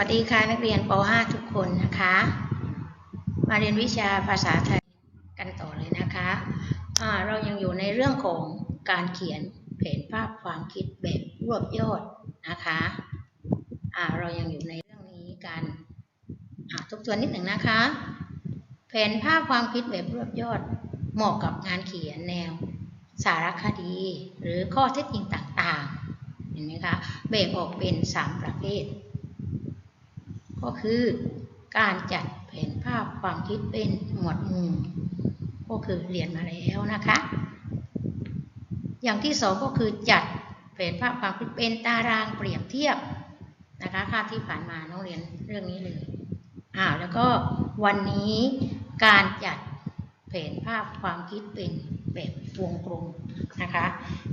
วัสดีค่ะนักเรียนป .5 ทุกคนนะคะ มาเรียนวิชาภาษาไทยกันต่อเลยนะคะเรายังอยู่ในเรื่องของการเขียนแผนภาพความคิดแบบรวบยอดนะคะอ่าเรายังอยู่ในเรื่องนี้กันอ่าทบทวนนิดหนึ่งนะคะ แผนภาพความคิดแบบรวบยอดเหมาะกับงานเขียนแนวสารคดี หรือข้อเท็จจริงต่างๆเห็นไหมคะแบ่งออกเป็น 3 ประเภท ก็คือการจัดแผนภาพความคิดเป็นหมวดหมู่ก็คือเรียนมาแล้วนะคะ อย่างที่สองก็คือจัดแผนภาพความคิดเป็นตารางเปรียบเทียบนะคะคาที่ผ่านมาน้องเรียนเรื่องนี้เลยอ่าแล้วก็วันนี้การจัดแผนภาพความคิดเป็นแบบวงกลมนะคะ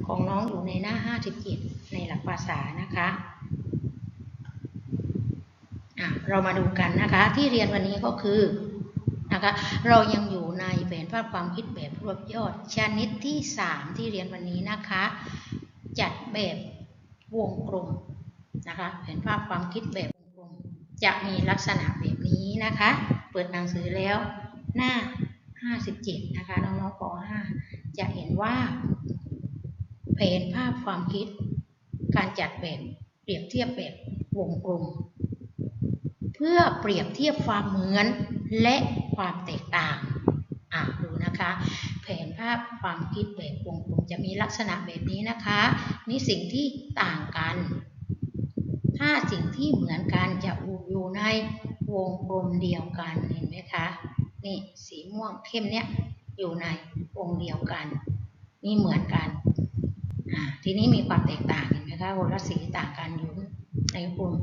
ของน้องอยู่ในหน้า 57 ในหลักภาษานะคะ เรามาดูกันนะคะ ที่เรียนวันนี้ก็คือนะคะเรายังอยู่ในแผนภาพความคิดแบบรวบยอด ชนิดที่ 3 ที่เรียนวันนี้นะคะ จัดแบบวงกลมนะคะแผนภาพความคิดแบบวงกลมจะมีลักษณะแบบนี้นะคะ เปิดหนังสือแล้วหน้า 57 นะคะน้องๆป .5 จะเห็นว่าแผนภาพความคิดการจัดแบบเปรียบเทียบแบบวงกลม เพื่อเปรียบเทียบความเหมือนและความแตกต่างอะดูนะคะแผนภาพความคิดแบบวงกลมจะมีลักษณะแบบนี้นะคะ นี่สิ่งที่ต่างกัน ถ้าสิ่งที่เหมือนกันจะอยู่ในวงกลมเดียวกันเห็นไหมคะ นี่สีม่วงเข้มเนี้ยอยู่ในวงเดียวกันนี่เหมือนกันอ่าทีนี้มีความแตกต่างเห็นไหมคะวงละสีต่างกันอยู่ในกลุ่ม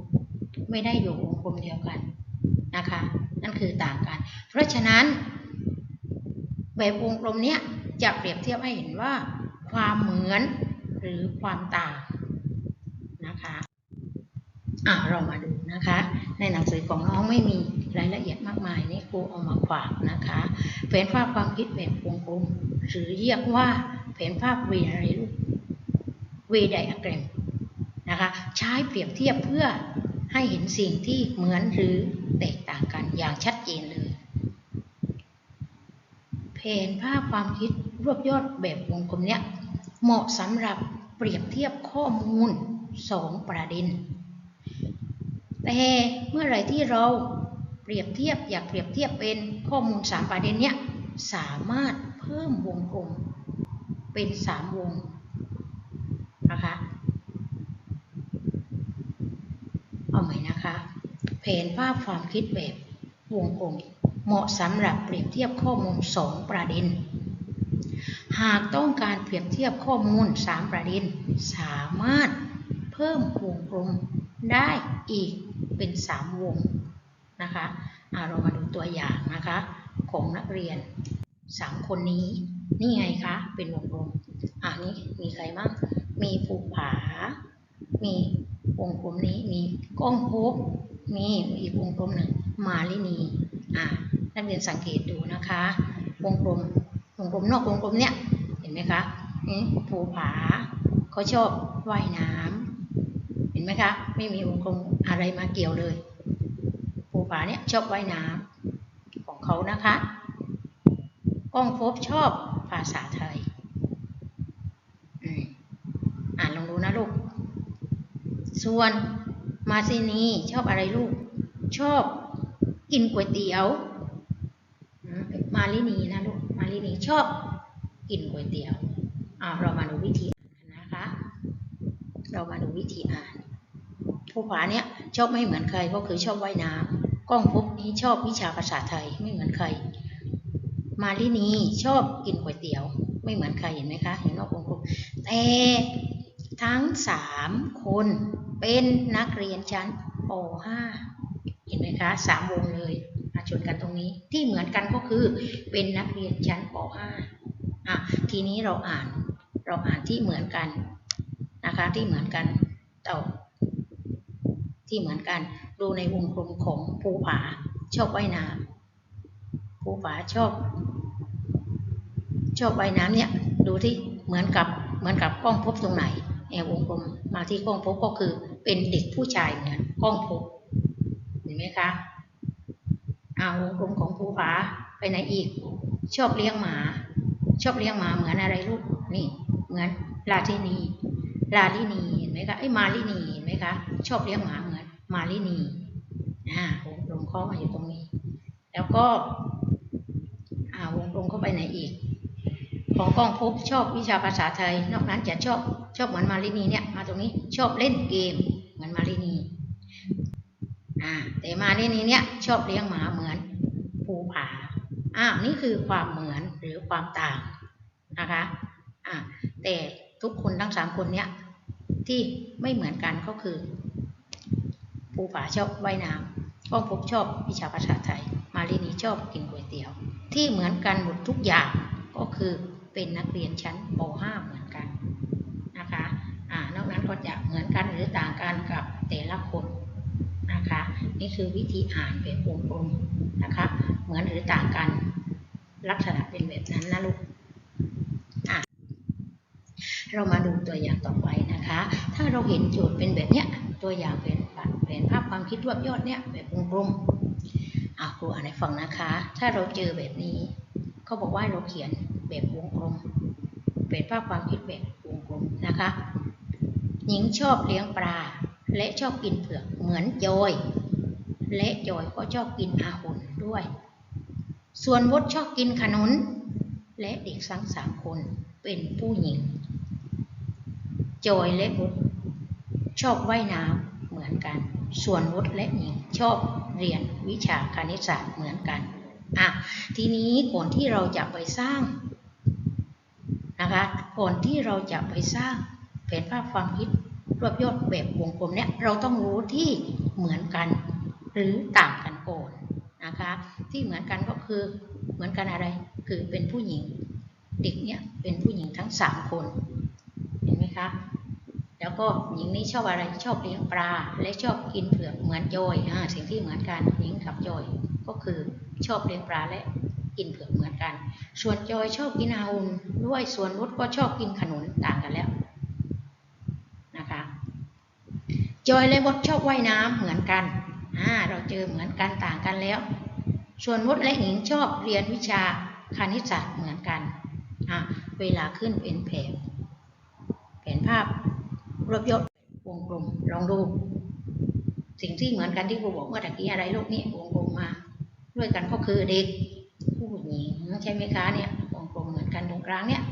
ไม่ได้อยู่วงกลมเดียวกันนะคะ นั่นคือต่างกัน เพราะฉะนั้นแบบวงกลมเนี้ยจะเปรียบเทียบให้เห็นว่า ความเหมือนหรือความต่างนะคะอะเรามาดูนะคะ ในหนังสือของน้องไม่มีรายละเอียดมากมายนี่ครูเอามาฝากนะคะแผนภาพความคิดแบบวงกลมหรือเรียกว่าแผนภาพวีอะไรลูกวีไดอะแกรมนะคะ ใช้เปรียบเทียบเพื่อ ให้เห็นสิ่งที่เหมือนหรือแตกต่างกันอย่างชัดเจนเลยแผนภาพความคิดรวบยอดแบบวงกลมเนี้ยเหมาะสำหรับเปรียบเทียบข้อมูล 2 ประเด็น แต่เมื่อไรที่เราเปรียบเทียบอยากเปรียบเทียบเป็นข้อมูล 3 ประเด็นเนี้ยสามารถเพิ่มวงกลมเป็น 3 วงนะคะ เอาใหม่นะคะ แผนภาพความคิดแบบวงกลมเหมาะสำหรับเปรียบเทียบข้อมูล 2 ประเด็น หากต้องการเปรียบเทียบข้อมูล 3 ประเด็น สามารถเพิ่มวงกลมได้อีกเป็น 3 วงนะคะอะเรามาดูตัวอย่างนะคะ ของนักเรียน 3 คนนี้ นี่ไงคะ เป็นวงกลมอ่านี่มีใครบ้าง มีภูผา มี วงกลมนี้มีก้องภพมีอีกวงกลมหนึ่งมาลินีอ่านักเรียนสังเกตดูนะคะวงกลมวงกลมนอกวงกลมเนี้ยเห็นไหมคะนี่ภูผาเขาชอบว่ายน้ำเห็นไหมคะ ไม่มีวงกลมอะไรมาเกี่ยวเลยภูผาเนี้ยชอบว่ายน้ำของเขานะคะก้องภพชอบภาษาไทยอืมอ่านลองดูนะลูก ส่วนมาซินีชอบอะไรลูก ชอบกินก๋วยเตี๋ยวมาลินีนะลูก มาลินีชอบกินก๋วยเตี๋ยวอ่าเรามาดูวิธีอ่านนะคะ เรามาดูวิธีอ่านผู้ผาเนี้ยชอบไม่เหมือนใครก็คือชอบว่ายน้ำก้องภพนี้ชอบวิชาภาษาไทยไม่เหมือนใคร มาลินีชอบกินก๋วยเตี๋ยว ไม่เหมือนใครเห็นไหมคะเห็นนอกวงกลมแต่ทั้งสามคน เป็นนักเรียนชั้นป .5 เห็นไหมคะสามวงเลยมาชนกันตรงนี้ที่เหมือนกันก็คือเป็นนักเรียนชั้นป .5 อะทีนี้เราอ่านเราอ่านที่เหมือนกันนะคะที่เหมือนกันต่อที่เหมือนกันดูในวงกลมของภูผาชอบว่ายน้ำภูผาชอบ ชอบว่ายน้ำเนี่ยดูที่เหมือนกับเหมือนกับกล้องพบตรงไหน แอววงกลมมาที่ก้องพบก็คือเป็นเด็กผู้ชายเหมือนก้องพบห็นไหมคะอาวงกลมของภูผาไปไหนอีก ชอบเลี้ยงหมา ชอบเลี้ยงหมาเหมือนอะไรลูกนี่ เหมือนลาทินีลาลินีเห็นไหมคะไอ้มาลินีเห็นไหมคะชอบเลี้ยงหมาเหมือนมาลินีอ่าวงกลมเข้ามาอยู่ตรงนี้ แล้วก็อ่าวงกลมเข้าไปไหนอีก ของกองภพบชอบวิชาภาษาไทย นอกนั้นจะชอบ ชอบเหมือนมาลินีเนี่ยมาตรงนี้ชอบเล่นเกมเหมือนมาลินีอ่าแต่มาลินีเนี่ยชอบเลี้ยงหมาเหมือนภูผาอ่านี่คือความเหมือนหรือความต่างนะคะอ่าแต่ทุกคนทั้งสามคนเนี่ยที่ไม่เหมือนกันก็คือภูผาชอบว่ายน้ำก้องภพบชอบวิชาภาษาไทย มาลินีชอบกินก๋วยเตี๋ยว ที่เหมือนกันหมดทุกอย่างก็คือเป็นนักเรียนชั้นป .5 เหมือนกันนะคะอ่านอ ก็จะเหมือนกันหรือต่างกันกับแต่ละคนนะคะนี่คือวิธีอ่านแบบวงกลมนะคะเหมือนหรือต่างกันลักษณะเป็นแบบนั้นนะลูกเรามาดูตัวอย่างต่อไปนะคะ ถ้าเราเห็นโจทย์เป็นแบบเนี้ย ตัวอย่างเป็นแผนภาพความคิดรวบยอดเนี่ยแบบวงกลมอะครูอ่านให้ฟังนะคะ ถ้าเราเจอแบบนี้ เขาบอกว่าเราเขียนแบบวงกลม เป็นภาพความคิดแบบวงกลมนะคะ หญิงชอบเลี้ยงปลา และชอบกินเผือกเหมือนโจย และโจยก็ชอบกินอาหุนด้วย ส่วนมดชอบกินขนุน และเด็กทั้งสามคนเป็นผู้หญิง โจยและมดชอบว่ายน้ำเหมือนกัน ส่วนมดและหญิงชอบเรียนวิชาคณิตศาสตร์เหมือนกันอะทีนี้ก่อนที่เราจะไปสร้างนะคะก่อนที่เราจะไปสร้าง ผนภาพความคิดรวบยอดแบบวงกลมเนี่ยเราต้องรู้ที่เหมือนกันหรือต่างกันก่อนนะคะที่เหมือนกันก็คือเหมือนกันอะไรคือเป็นผู้หญิงเด็กเนี่ยเป็นผู้หญิงทั้งสามคนเห็นไหมคะแล้วก็หญิงนี้ชอบอะไรชอบเลี้ยงปลาและชอบกินเผือกเหมือนจอยอ่าสิ่งที่เหมือนกันหญิงกับจอยก็คือชอบเลี้ยงปลาและกินเผือกเหมือนกัน ส่วนจอยชอบกินอาหุนด้วยส่วนรุดก็ชอบกินขนุนต่างกันแล้วนะคะ จอยและมดชอบว่ายน้ำเหมือนกันอ่าเราเจอเหมือนกันต่างกันแล้ว ส่วนมดและหญิงชอบเรียนวิชาคณิตศาสตร์เหมือนกันอ่าเวลาขึ้นเป็นแผนแผนภาพรวบยศวงกลมลองดู สิ่งที่เหมือนกันที่ครูบอกเมื่อตะกี้อะไรลูกนี่วงกลมมา ด้วยกันก็คือเด็กผู้หญิงใช่ไหมคะเนี่ยวงกลมเหมือนกันตรงกลางเนี่ย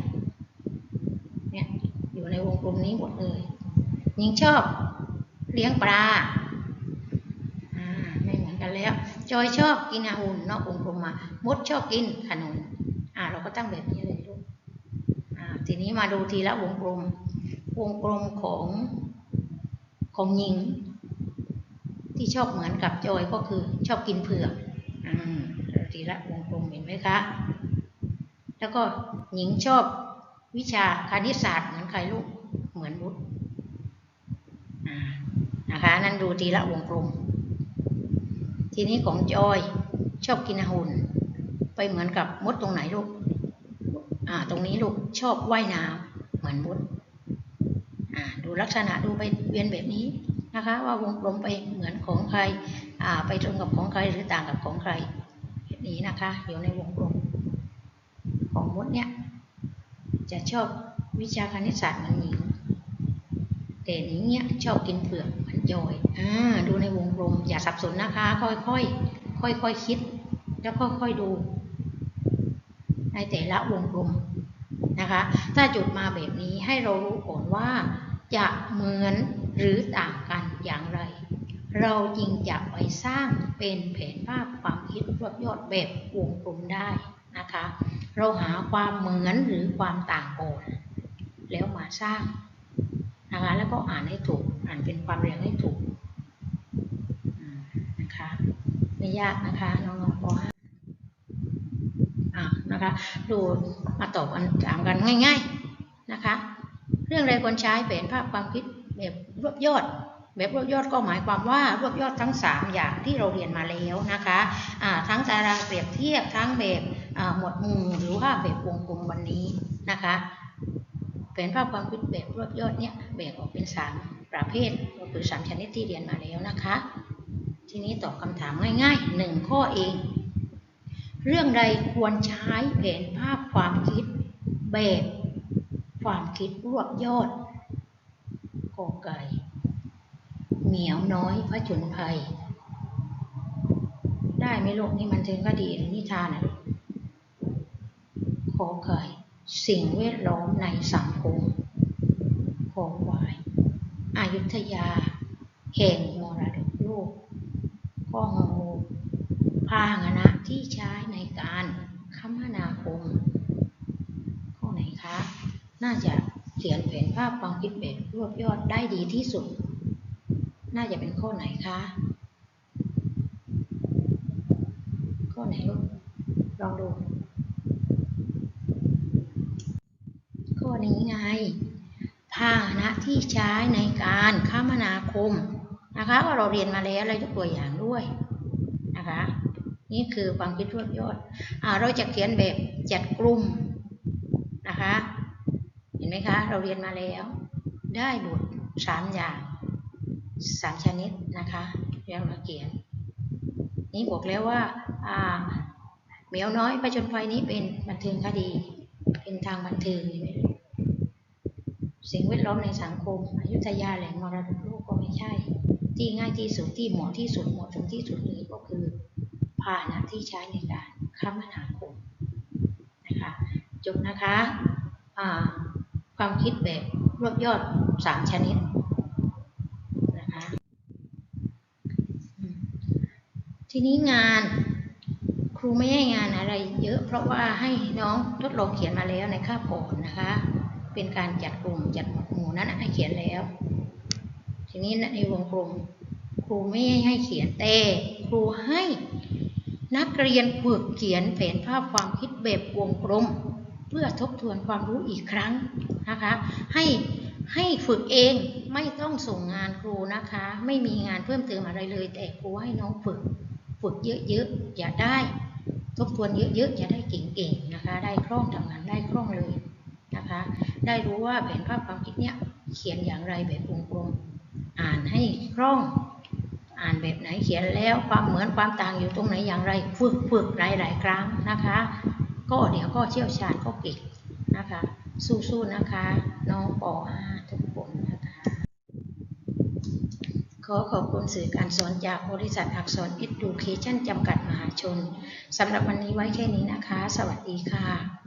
เนี่ยอยู่ในวงกลมนี้หมดเลยหญิงชอบ เลี้ยงปลาไม่เหมือนกันแล้ว จอยชอบกินอาหุนนอกวงกลมมามดชอบกินขนมอ่าเราก็ตั้งแบบนี้เลยลูกอ่าทีนี้มาดูทีละวงกลม วงกลมของของหญิง ที่ชอบเหมือนกับจอยก็คือชอบกินเผือกอ่าทีละวงกลมเห็นไหมคะแล้วก็หญิงชอบวิชาคณิตศาสตร์เหมือนใครลูก เหมือนบุตรอ่า นั่นดูทีละวงกลม ทีนี้ของจอยชอบกินอาหุนไปเหมือนกับมดตรงไหนลูก อ่า ตรงนี้ลูกชอบว่ายน้ำเหมือนมด อ่า ดูลักษณะดูไปเวียนแบบนี้นะคะ ว่าวงกลมไปเหมือนของใคร อ่า ไปตรงกับของใครหรือต่างกับของใครแบบนี้นะคะอยู่ในวงกลม ของมดเนี่ย จะชอบวิชาคณิตศาสตร์เหมือนหญิงแต่หญิงเนี่ยชอบกินเผือก เหมือนจอยอ่าดูในวงกลม อย่าสับสนนะคะ ค่อยๆ ค่อยๆคคิด แล้วค่อยๆดู ในแต่ละวงกลมนะคะ ถ้าจุดมาแบบนี้ให้เรารู้ก่อนว่า จะเหมือนหรือต่างกันอย่างไร เราจึงจะไปสร้างเป็นแผนภาพความคิดรวบยอดแบบวงกลมได้นะคะ เราหาความเหมือนหรือความต่างก่อนแล้วมาสร้างนะคะแล้วก็อ่านให้ถูก อ่านเป็นความเรียงให้ถูกนะคะไม่ยากนะคะน้องๆป .5 อ่านะคะดูมาตอบกันถามกันง่าย ๆนะคะ เรื่องใดควรใช้แผนภาพความคิดแบบรวบยอดแบบรวบยอดก็หมายความว่ารวบยอดทั้ง 3 อย่างที่เราเรียนมาแล้วนะคะอ่าทั้งตารางเปรียบเทียบทั้งแบบหมวดหมู่หรือว่าแบบวงกลมวันนี้นะคะแผนภาพความคิดแบบรวบยอดเนี่ยแบ่งออกเป็น 3 ประเภทก็คือ3ชนิดที่เรียนมาแล้วนะคะ ทีนี้ตอบคำถามง่ายๆหนึ่งข้อเอง เรื่องใดควรใช้แผนภาพความคิดแบบความคิดรวบยอดกอไก่เหมียวน้อยพระจุนภัย ได้ไหมลูกนี่มันถึงก็ดีหรือนิทานนะกขอไข่สิ่งแวดล้อมในสังคมขอควาย อายุทยา แห่งมรดกโลกข้องูพาหนะที่ใช้ในการคมนาคม ข้อไหนคะ น่าจะเขียนแผนภาพความคิดแบบรวบยอดได้ดีที่สุด น่าจะเป็นข้อไหนคะ ข้อไหนลูก ลองดู ข้อนี้ไงพาหนะ ที่ใช้ในการคมนาคมนะคะก็เราเรียนมาแล้วเรายกตัวอย่างด้วยนะคะนี่คือความคิดรวบยอดอ่าเราจะเขียนแบบจัดกลุ่มนะคะเห็นไหมคะเราเรียนมาแล้ว ได้บทสามอย่างสามชนิดนะคะเรียนมาเขียน นี่บอกแล้วว่าอ่าเหมียวน้อยประจนไฟนี้เป็นบันเทิงคดี เป็นทางบันเทิงเห็นไหม สิ่งแวดล้อมในสังคมอยุธยาแหล่งมรดกโลกก็ไม่ใช่ ที่ง่ายที่สุดที่เหมาะที่สุดเหมาะสมที่สุดเลยก็คือพาหนะที่ใช้ในการคมนาคมนะคะจบนะคะความคิดแบบรวบยอดสามชนิดนะคะทีนี้งานครูไม่ให้งานอะไรเยอะเพราะว่าให้น้องทดลองเขียนมาแล้วในคาบก่อนนะคะ เป็นการจัดกลุ่มจัดหมู่นั้นให้เขียนแล้ว ทีนี้ในวงกลมครูไม่ให้เขียนแต่ครูให้นักเรียนฝึกเขียนแผนภาพความคิดแบบวงกลม เพื่อทบทวนความรู้อีกครั้งนะคะ ให้ให้ฝึกเองไม่ต้องส่งงานครูนะคะ ไม่มีงานเพิ่มเติมอะไรเลย แต่ครูให้น้องฝึก ฝึกเยอะๆอย่าได้ ทบทวนเยอะๆอย่าได้เก่งๆนะคะ ได้คล่องทำงานได้คล่องเลยนะคะ ได้รู้ว่าแผนภาพความคิดเนี้ยเขียนอย่างไรแบบวงกลม อ่านให้คล่อง อ่านแบบไหนเขียนแล้วความเหมือนความต่างอยู่ตรงไหนอย่างไร ฝึกฝึกหลายๆครั้งนะคะ ก็เดี๋ยวก็เชี่ยวชาญก็เก่งนะคะ สู้ๆนะคะ น้องป .5 ทุกคนนะคะ ขอขอบคุณสื่อการสอนจากบริษัทอักษร Education จำกัดมหาชนสำหรับวันนี้ไว้แค่นี้นะคะ สวัสดีค่ะ